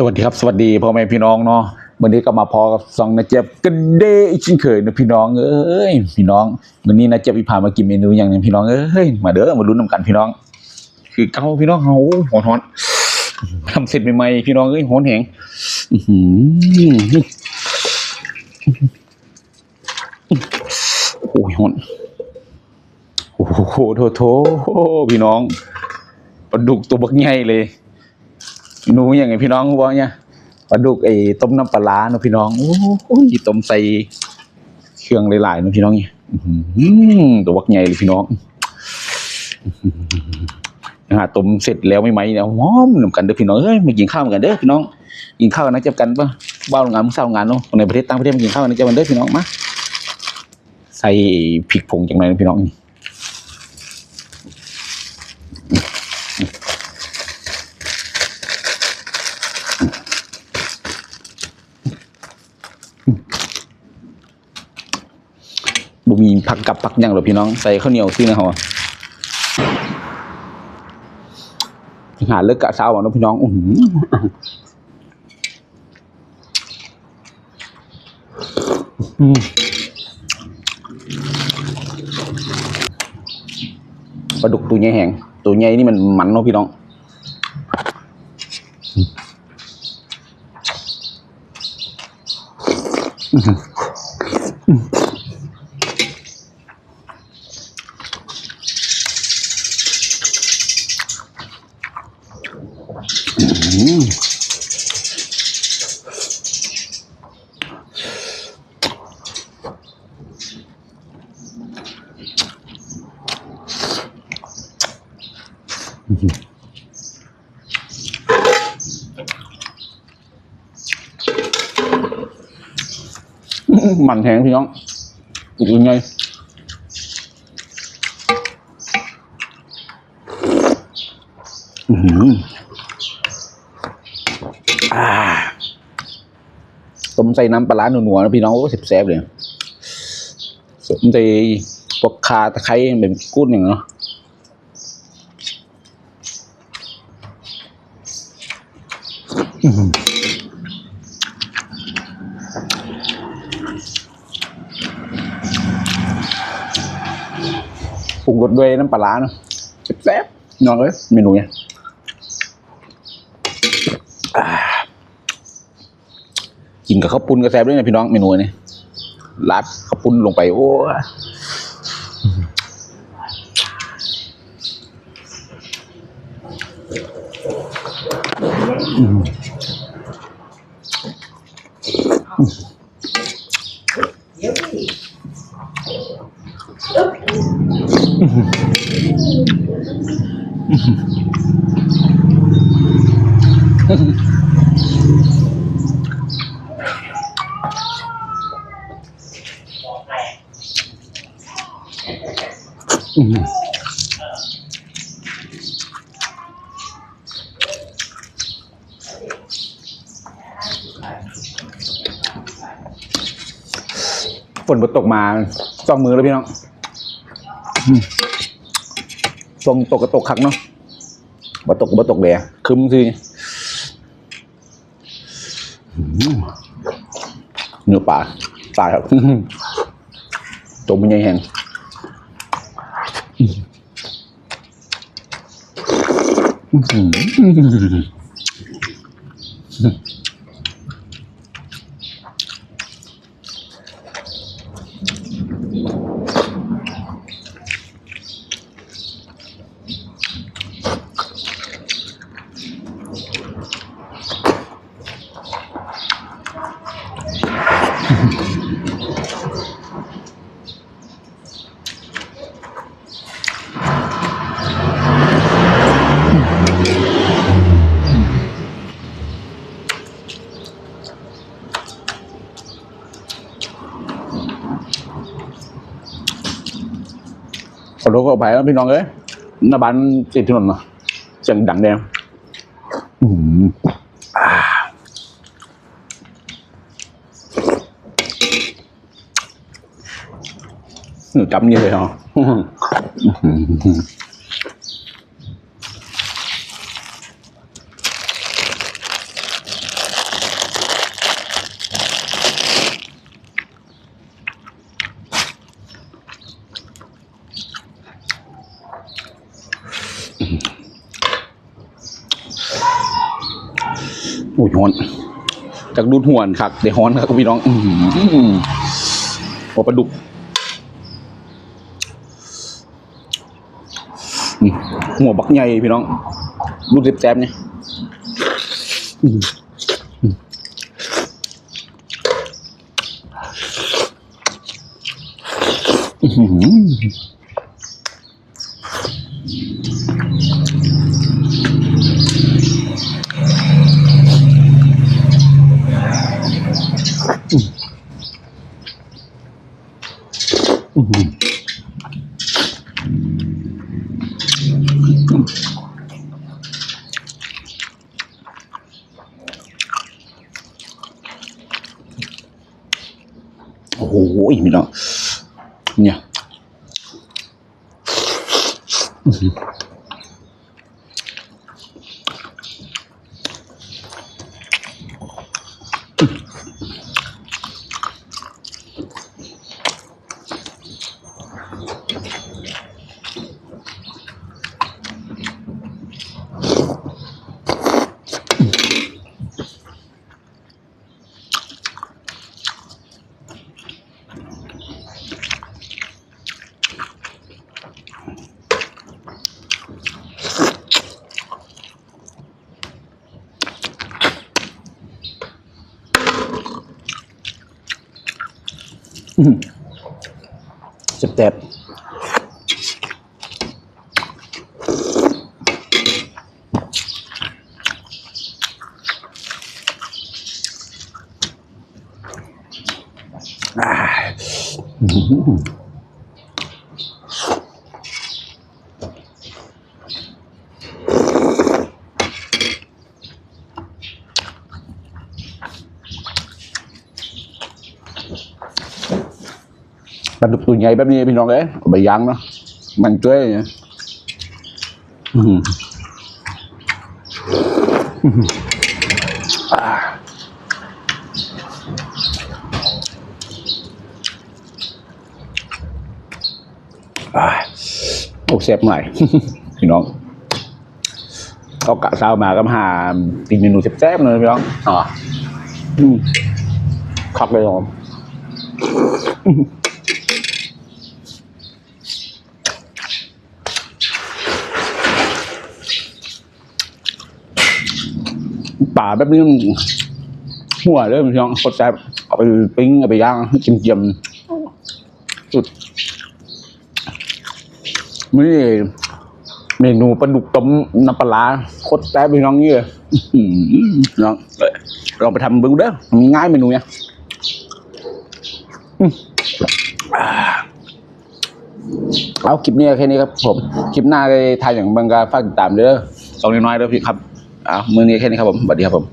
สวัสดีครับสวัสดีพ่อแม่พี่น้องเนาะวันนี้ก็มาพอกับซองนะเจ็บกันเด้อีกเช่นเคยนะพี่น้องเอ้ยพี่น้องวันนี้นะเจ็บพี่พามากินเมนูอย่างนึงพี่น้องเอ้ยมาเด้อมาลุ้นนำกันพี่น้อง คือเก้าพี่น้องเฮาหอนหอนทำเสร็จใหม่ๆพี่น้องเอ้ยหอนแหงอื้อหือโอ้ยหอนโอ้โหโถโถพี่น้องปลาดุกตัวบักใหญ่เลย หนูอย่างไงพี่น้องบอกเนี่ยปลาดุกไอ้ต้มน้ำปลาร้าเนอะพี่น้องโอ้โหต้มใส่เครื่องหลายๆเนอะพี่น้องเนี่ยอื้อหือตัววักใหญ่เลยพี่น้องอื้อหือหาต้มเสร็จแล้วไม่ไหมเนี่ยหอมนำกันเด้อพี่น้องเอ้ยมากินข้าวกันเด้อพี่น้องกินข้าวกันนะเจ็บกันปะบ้าโรงงานมึงเศร้างานเนาะคนในประเทศต่างประเทศมากินข้าวกันนะเจ็บกันเด้อพี่น้องมาใส่พริกผงจังไรนะพี่น้องนี่ บ่มี ผักกับผักยังหรอพี่น้องใส่ข้าวเหนียวซื้อนะเฮาอะหาเลิกกะเช้าอะนะพี่น้องอื้อหืออืมปลาดุกตัวใหญ่แหงตัวใหญ่นี่มันมันเนาะพี่น้องมั มันแห้งพี่น้องอีกยังไงอื้อหืออ่าต้มใส่น้ำปลาร้าหนัวๆนะพี่น้องโอ้แซ่บๆเลยต้มใส่พวกคาตะไคร้แบบกุ้นอย่างเนาะ ปรุงรสด้วยน้ำปลาร้าเนาะแซ่บๆนอนเลยเมนูเนี่ยกินกับข้าวปุ้นก็แซ่บด้วยนะพี่น้องเมนูนี้รัดข้าวปุ้นลงไป โอ้อืม ฝนบตกมาสองมือแล้วพี่น้อง อืมตรงตกก็ตกคักเนาะบ่ตกก็บ่ตกเลยอะคึมสิอืมเนื้อปลาตายครับตัวมันใหญ่แห้งอื้อ ขอโทษขออภัยนะพี่น้องเอ้ยหน้าบ้านติดถนนเนาะเสียงดังแดงอืมอ่จำเยอะเลยเหรอ อื้อหือโอ้ยฮ้อนจากดูดหวนครับเดี๋ยวฮ้อนครับพี่น้องอือโอ้ปลาดุกหัวบักใหญ่พี่น้องดูดเจ็บๆเนี่ยอือหืออื้อหือ อื้อหือ โอ้โหพี่น้องเนี่ย สเจ็ปอ่า ปลาดุกตัวใหญ่แบบนี้พี่น้องเอ้ยเอาไปย่างเนาะมันจ้วยเนี่ยอื้อหืออื้อหืออ่าอ่าโอ้เซฟหน่อยพี่น้องก็กะเช้ามาก็มาหากินเมนูแซ่บๆเลยพี่น้องอ๋ออืมคักเลยน้อง ป่าแบบนี้มันหัวเลยพี่องโคตรแซ่บเอาไปปิ้งเอาไปย่างจิ้มเจียมๆสุดนี่เมนูปลาดุกต้มน้ำปลาโคตรแซ่บพี่น้องนี่เลยน้องเอ้ยลองไปทำเบิ้งเด้อมีง่ายเมนูเนี้ยเอาคลิปนี้แค่นี้ครับผม คลิปหน้าได้ทายอย่างบังกาฝากติดตามเด้อสองน้อยๆเด้อพี่ครับ เอามือนี้แค่นี้ครับผมสวัสดีครับผม